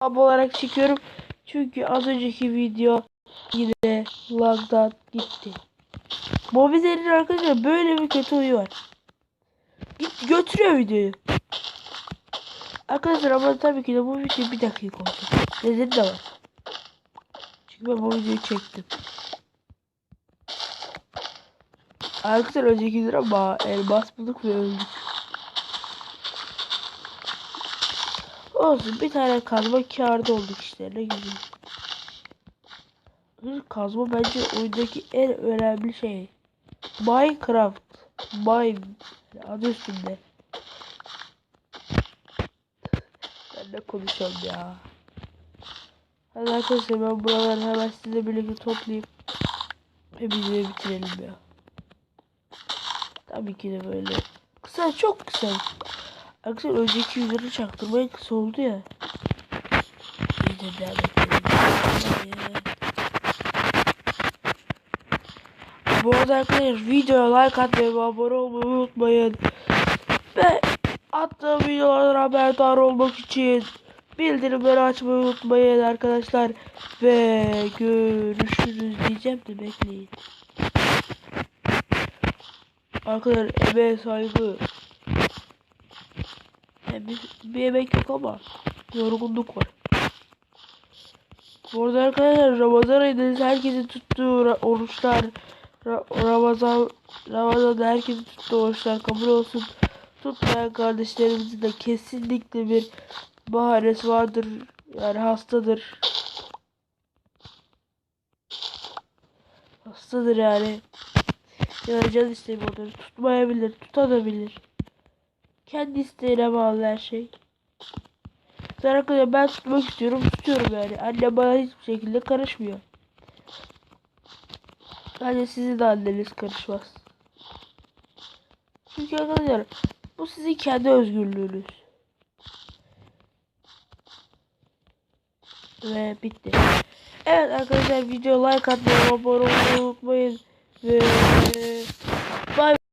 Ab olarak çekiyorum. Çünkü az önceki video yine lagdan gitti. Mobizel'in arkadaşlar böyle bir kötü huyu var. Git götürüyor videoyu. Arkadaşlar ama tabii ki de bu video bir dakika olacak. Nedeni de var. Çünkü ben bu videoyu çektim. Arkadaşlar önceki ama elmas bulduk ve öldük. Olsun bir tane kazma kârda olduk işte ne güzel. Kazma bence oyundaki en önemli şey. Minecraft. Mine. Adı üstünde. Ben de konuşuyorum ya. Hadi arkadaşlar ben buraları hemen sizinle birlikte toplayayım. Ve videoyu bitirelim ya. Tabii ki de böyle. Kısa çok kısa. Arkadaşlar önceki videoları çaktırmaya kısa oldu ya. Bir de devam edelim. Bu arada arkadaşlar videoya like atmayı ve abone olmayı unutmayın. Ve attığım videolardan haberdar olmak için bildirimleri açmayı unutmayın arkadaşlar. Ve görüşürüz diyeceğim de bekleyin. Arkadaşlar emeğe saygı. Yani bir, bir emek yok ama yorgunluk var. Bu arada arkadaşlar Ramazan ayındayız. Herkesin tuttuğu oruçlar Ra- Ramazan Ramazan'da herkesin tuttuğu oruçlar kabul olsun. Tutmayan kardeşlerimizin de kesinlikle bir bahanesi vardır. Yani hastadır. Hastadır yani. Ya da can istemiyordur. Tutmayabilir, tutabilir. Kendi isteğine bağlı her şey. Sonra arkadaşlar ben tutmak istiyorum, tutuyorum yani. Annem bana hiçbir şekilde karışmıyor. Sadece sizin de anneniz karışmaz. Çünkü arkadaşlar bu sizin kendi özgürlüğünüz. Ve bitti. Evet arkadaşlar video like atmayı, abone olmayı unutmayın. Ve bye.